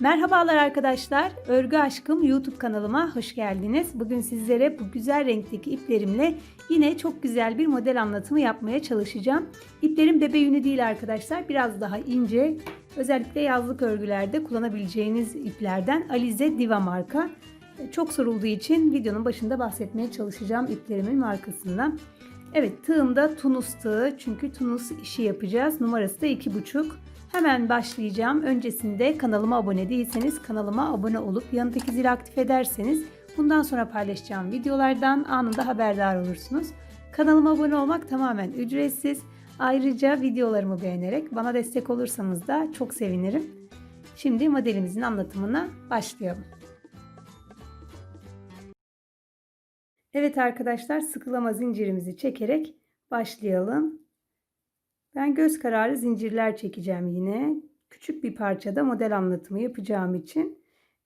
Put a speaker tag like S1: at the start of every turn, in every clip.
S1: Merhabalar arkadaşlar. Örgü Aşkım YouTube kanalıma hoş geldiniz. Bugün sizlere bu güzel renkteki iplerimle yine çok güzel bir model anlatımı yapmaya çalışacağım. İplerim bebe yünü değil arkadaşlar. Biraz daha ince. Özellikle yazlık örgülerde kullanabileceğiniz iplerden Alize Diva marka. Çok sorulduğu için videonun başında bahsetmeye çalışacağım iplerimin markasından. Evet tığımda Tunus tığı çünkü Tunus işi yapacağız. Numarası da 2,5. Hemen başlayacağım. Öncesinde kanalıma abone değilseniz kanalıma abone olup yanındaki zili aktif ederseniz bundan sonra paylaşacağım videolardan anında haberdar olursunuz. Kanalıma abone olmak tamamen ücretsiz. Ayrıca videolarımı beğenerek bana destek olursanız da çok sevinirim. Şimdi modelimizin anlatımına başlayalım. Evet arkadaşlar sıkılama zincirimizi çekerek başlayalım. Ben göz kararı zincirler çekeceğim yine. Küçük bir parçada model anlatımı yapacağım için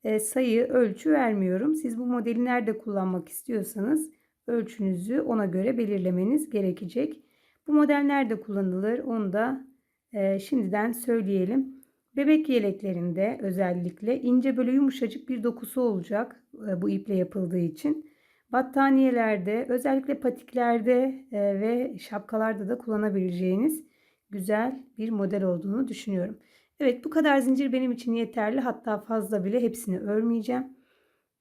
S1: e, sayı, ölçü vermiyorum. Siz bu modeli nerede kullanmak istiyorsanız ölçünüzü ona göre belirlemeniz gerekecek. Bu model nerede kullanılır onu da e, şimdiden söyleyelim. Bebek yeleklerinde özellikle ince böyle yumuşacık bir dokusu olacak e, bu iple yapıldığı için. Battaniyelerde, özellikle patiklerde ve şapkalarda da kullanabileceğiniz güzel bir model olduğunu düşünüyorum. Evet bu kadar zincir benim için yeterli. Hatta fazla bile hepsini örmeyeceğim.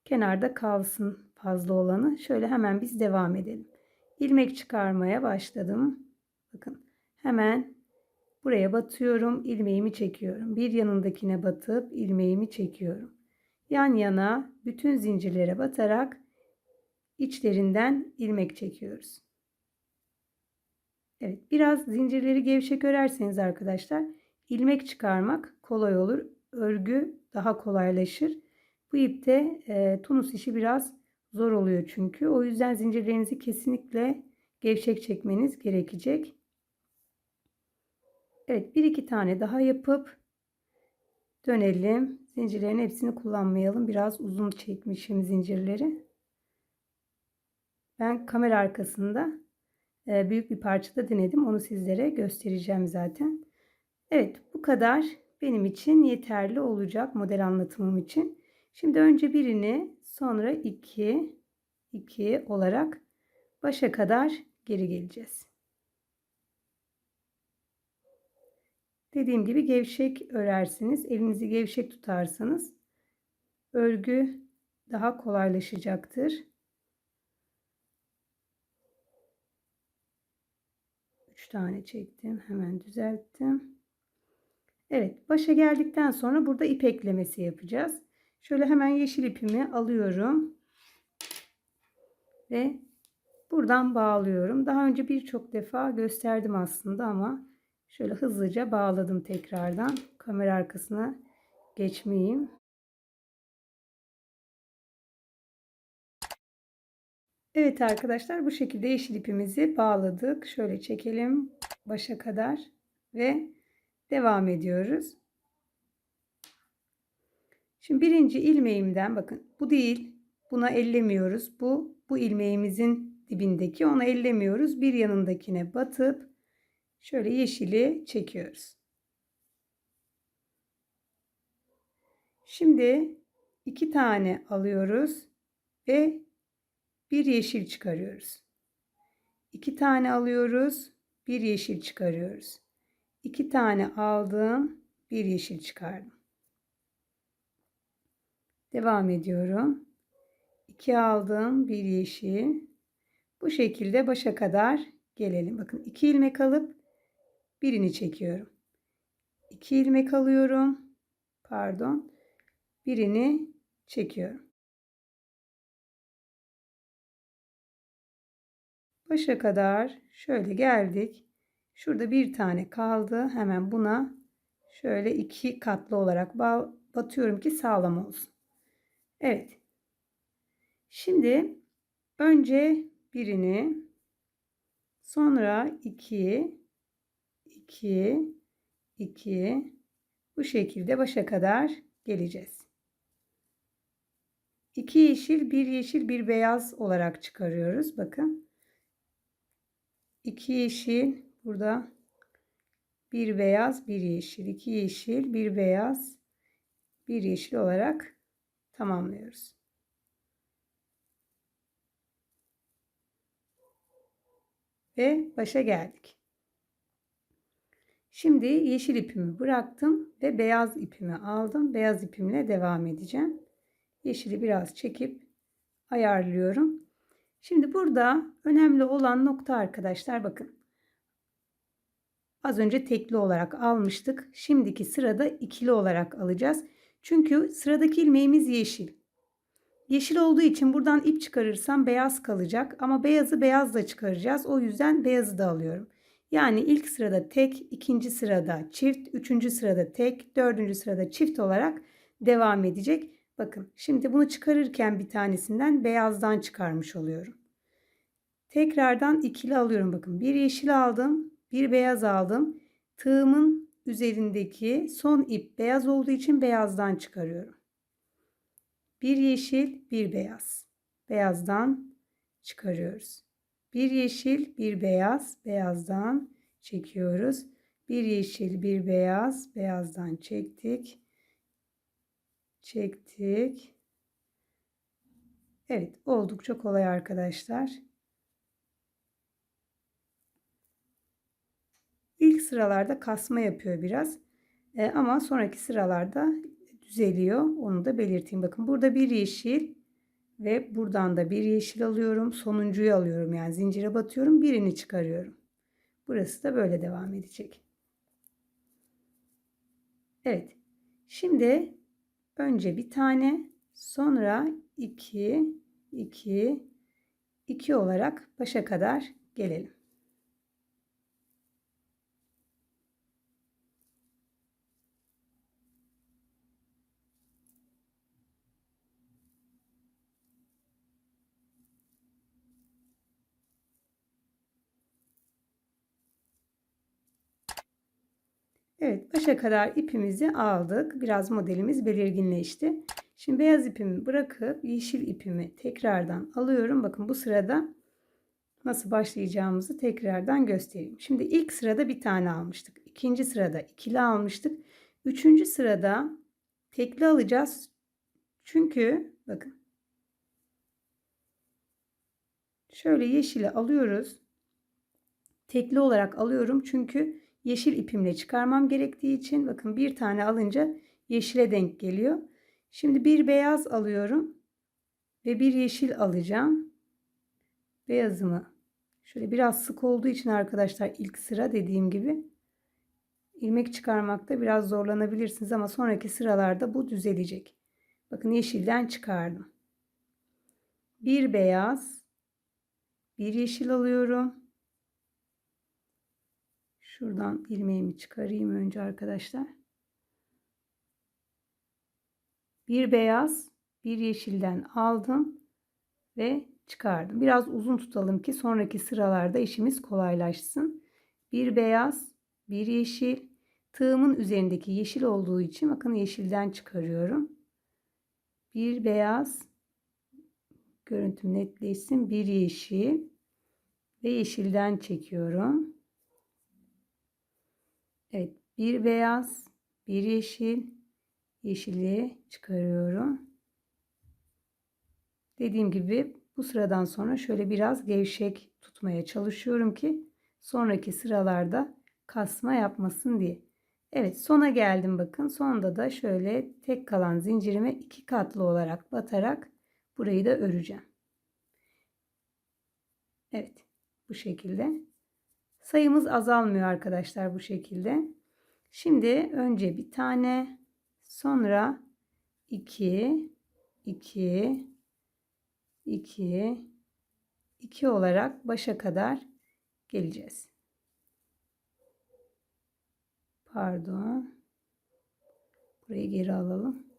S1: Kenarda kalsın fazla olanı. Şöyle hemen biz devam edelim. İlmek çıkarmaya başladım. Bakın hemen buraya batıyorum. ilmeğimi çekiyorum. Bir yanındakine batıp ilmeğimi çekiyorum. Yan yana bütün zincirlere batarak içlerinden ilmek çekiyoruz. Evet biraz zincirleri gevşek örerseniz arkadaşlar ilmek çıkarmak kolay olur. Örgü daha kolaylaşır. Bu ipte e, tunus işi biraz zor oluyor çünkü. O yüzden zincirlerinizi kesinlikle gevşek çekmeniz gerekecek. Evet bir iki tane daha yapıp dönelim. Zincirlerin hepsini kullanmayalım. Biraz uzun çekmişim zincirleri. Ben kamera arkasında büyük bir parçada denedim. Onu sizlere göstereceğim zaten. Evet bu kadar benim için yeterli olacak model anlatımım için. Şimdi önce birini sonra iki, iki olarak başa kadar geri geleceğiz. Dediğim gibi gevşek örersiniz. Elinizi gevşek tutarsanız örgü daha kolaylaşacaktır. 3 tane çektim. Hemen düzelttim. Evet başa geldikten sonra burada ip eklemesi yapacağız. Şöyle hemen yeşil ipimi alıyorum. Ve buradan bağlıyorum. Daha önce birçok defa gösterdim aslında ama şöyle hızlıca bağladım tekrardan. Kamera arkasına geçmeyeyim. Evet arkadaşlar bu şekilde yeşil ipimizi bağladık. Şöyle çekelim başa kadar ve devam ediyoruz. Şimdi birinci ilmeğimden bakın bu değil buna ellemiyoruz. Bu bu ilmeğimizin dibindeki onu ellemiyoruz. Bir yanındakine batıp şöyle yeşili çekiyoruz. Şimdi iki tane alıyoruz ve bir yeşil çıkarıyoruz. İki tane alıyoruz, bir yeşil çıkarıyoruz. İki tane aldım, bir yeşil çıkardım. Devam ediyorum. İki aldım, bir yeşil. Bu şekilde başa kadar gelelim. Bakın iki ilmek alıp birini çekiyorum. İki ilmek alıyorum. Pardon. Birini çekiyorum. Başa kadar şöyle geldik. Şurada bir tane kaldı. Hemen buna şöyle iki katlı olarak batıyorum ki sağlam olsun. Evet. Şimdi önce birini sonra iki iki iki bu şekilde başa kadar geleceğiz. İki yeşil, bir yeşil, bir beyaz olarak çıkarıyoruz. Bakın. 2 yeşil burada bir beyaz bir yeşil iki yeşil bir beyaz bir yeşil olarak tamamlıyoruz. Ve başa geldik. Şimdi yeşil ipimi bıraktım ve beyaz ipimi aldım. Beyaz ipimle devam edeceğim. Yeşili biraz çekip ayarlıyorum. Şimdi burada önemli olan nokta arkadaşlar bakın. Az önce tekli olarak almıştık. Şimdiki sırada ikili olarak alacağız. Çünkü sıradaki ilmeğimiz yeşil. Yeşil olduğu için buradan ip çıkarırsam beyaz kalacak ama beyazı beyazla çıkaracağız. O yüzden beyazı da alıyorum. Yani ilk sırada tek, ikinci sırada çift, üçüncü sırada tek, dördüncü sırada çift olarak devam edecek. Bakın şimdi bunu çıkarırken bir tanesinden beyazdan çıkarmış oluyorum. Tekrardan ikili alıyorum bakın. Bir yeşil aldım, bir beyaz aldım. Tığımın üzerindeki son ip beyaz olduğu için beyazdan çıkarıyorum. Bir yeşil, bir beyaz. Beyazdan çıkarıyoruz. Bir yeşil, bir beyaz, beyazdan çekiyoruz. Bir yeşil, bir beyaz, beyazdan çektik. Çektik. Evet, oldukça kolay arkadaşlar. İlk sıralarda kasma yapıyor biraz. E, ama sonraki sıralarda düzeliyor. Onu da belirteyim. Bakın burada bir yeşil ve buradan da bir yeşil alıyorum. Sonuncuyu alıyorum. Yani zincire batıyorum. Birini çıkarıyorum. Burası da böyle devam edecek. Evet. Şimdi önce bir tane sonra iki, iki, iki olarak başa kadar gelelim. Evet başa kadar ipimizi aldık. Biraz modelimiz belirginleşti. Şimdi beyaz ipimi bırakıp yeşil ipimi tekrardan alıyorum. Bakın bu sırada nasıl başlayacağımızı tekrardan göstereyim. Şimdi ilk sırada bir tane almıştık. İkinci sırada ikili almıştık. Üçüncü sırada tekli alacağız. Çünkü bakın şöyle yeşili alıyoruz. Tekli olarak alıyorum çünkü yeşil ipimle çıkarmam gerektiği için bakın bir tane alınca yeşile denk geliyor. Şimdi bir beyaz alıyorum ve bir yeşil alacağım. Beyazımı şöyle biraz sık olduğu için arkadaşlar ilk sıra dediğim gibi ilmek çıkarmakta biraz zorlanabilirsiniz ama sonraki sıralarda bu düzelecek. Bakın yeşilden çıkardım. Bir beyaz, bir yeşil alıyorum. Şuradan ilmeğimi çıkarayım önce arkadaşlar. Bir beyaz, bir yeşilden aldım ve çıkardım. Biraz uzun tutalım ki sonraki sıralarda işimiz kolaylaşsın. Bir beyaz, bir yeşil. Tığımın üzerindeki yeşil olduğu için bakın yeşilden çıkarıyorum. Bir beyaz, görüntüm netleşsin. Bir yeşil ve yeşilden çekiyorum. Evet bir beyaz bir yeşil yeşili çıkarıyorum. Dediğim gibi bu sıradan sonra şöyle biraz gevşek tutmaya çalışıyorum ki sonraki sıralarda kasma yapmasın diye. Evet sona geldim bakın. Sonda da şöyle tek kalan zincirime iki katlı olarak batarak burayı da öreceğim. Evet bu şekilde. Sayımız azalmıyor arkadaşlar bu şekilde. Şimdi önce bir tane sonra 2 2 2 2 olarak başa kadar geleceğiz. Pardon. Burayı geri alalım.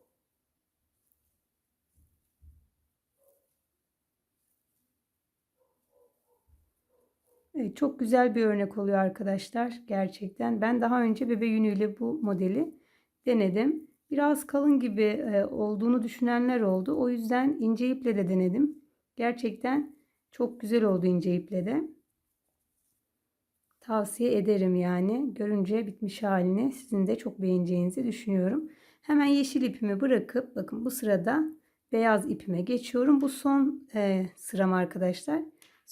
S1: Çok güzel bir örnek oluyor arkadaşlar. Gerçekten. Ben daha önce bebe yünüyle bu modeli denedim. Biraz kalın gibi e, olduğunu düşünenler oldu. O yüzden ince iple de denedim. Gerçekten çok güzel oldu ince iple de. Tavsiye ederim yani. Görünce bitmiş halini sizin de çok beğeneceğinizi düşünüyorum. Hemen yeşil ipimi bırakıp bakın bu sırada beyaz ipime geçiyorum. Bu son e, sıram arkadaşlar.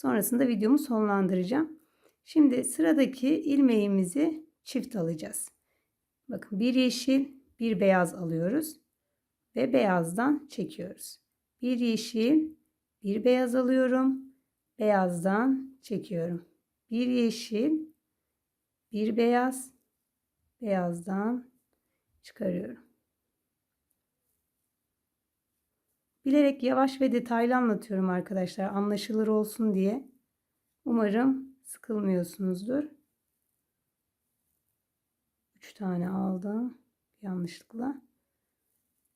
S1: Sonrasında videomu sonlandıracağım. Şimdi sıradaki ilmeğimizi çift alacağız. Bakın bir yeşil, bir beyaz alıyoruz ve beyazdan çekiyoruz. Bir yeşil, bir beyaz alıyorum. Beyazdan çekiyorum. Bir yeşil, bir beyaz, beyazdan çıkarıyorum. Bilerek yavaş ve detaylı anlatıyorum arkadaşlar anlaşılır olsun diye. Umarım sıkılmıyorsunuzdur. 3 tane aldım yanlışlıkla.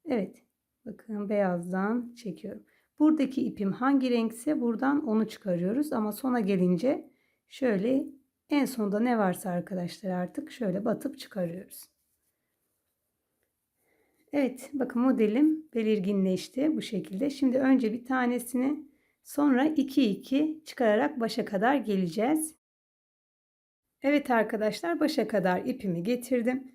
S1: Evet. Bakın beyazdan çekiyorum. Buradaki ipim hangi renkse buradan onu çıkarıyoruz ama sona gelince şöyle en sonda ne varsa arkadaşlar artık şöyle batıp çıkarıyoruz. Evet bakın modelim belirginleşti bu şekilde. Şimdi önce bir tanesini sonra 2 2 çıkararak başa kadar geleceğiz. Evet arkadaşlar başa kadar ipimi getirdim.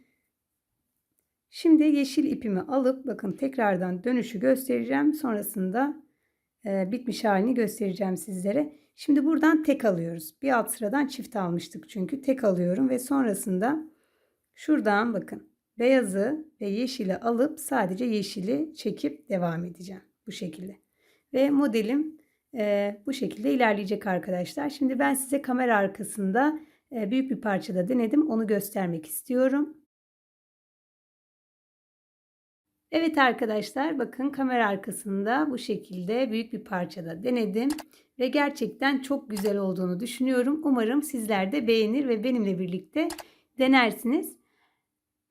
S1: Şimdi yeşil ipimi alıp bakın tekrardan dönüşü göstereceğim. Sonrasında e, bitmiş halini göstereceğim sizlere. Şimdi buradan tek alıyoruz. Bir alt sıradan çift almıştık çünkü tek alıyorum ve sonrasında şuradan bakın beyazı ve yeşili alıp sadece yeşili çekip devam edeceğim bu şekilde. Ve modelim e, bu şekilde ilerleyecek arkadaşlar. Şimdi ben size kamera arkasında e, büyük bir parçada denedim. Onu göstermek istiyorum. Evet arkadaşlar bakın kamera arkasında bu şekilde büyük bir parçada denedim ve gerçekten çok güzel olduğunu düşünüyorum. Umarım sizler de beğenir ve benimle birlikte denersiniz.